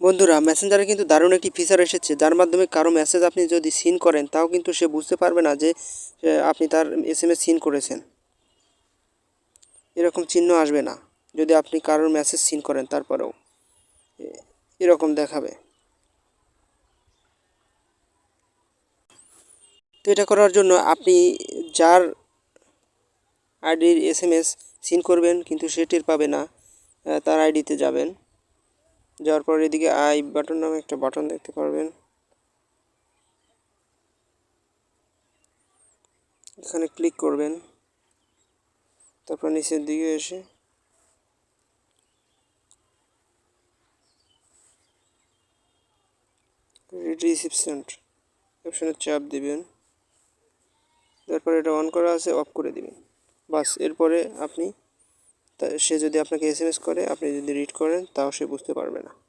বন্ধুরা মেসেঞ্জারে কিন্তু দারুণ একটি ফিচার এসেছে, যার মাধ্যমে কারও মেসেজ আপনি যদি সিন করেন, তাও কিন্তু সে বুঝতে পারবে না যে আপনি তার এস এম সিন করেছেন। এরকম চিহ্ন আসবে না, যদি আপনি কারোর মেসেজ সিন করেন তারপরেও। এরকম দেখাবে। তো এটা করার জন্য আপনি যার আইডির এস এম সিন করবেন, কিন্তু সে টের পাবে না তার আইডিতে যাবেন। যাওয়ার পর এদিকে আই বাটন নামে একটা বাটন দেখতে পারবেন। এখানে ক্লিক করবেন। তারপর নিচের দিকে এসে রিসিপশন অপশানে চাপ দিবেন। তারপর এটা অন করা আছে অফ করে দিবেন। বাস, এরপরে আপনি সে যদি আপনাকে এস করে আপনি যদি রিড করেন তাও সে বুঝতে পারবে না।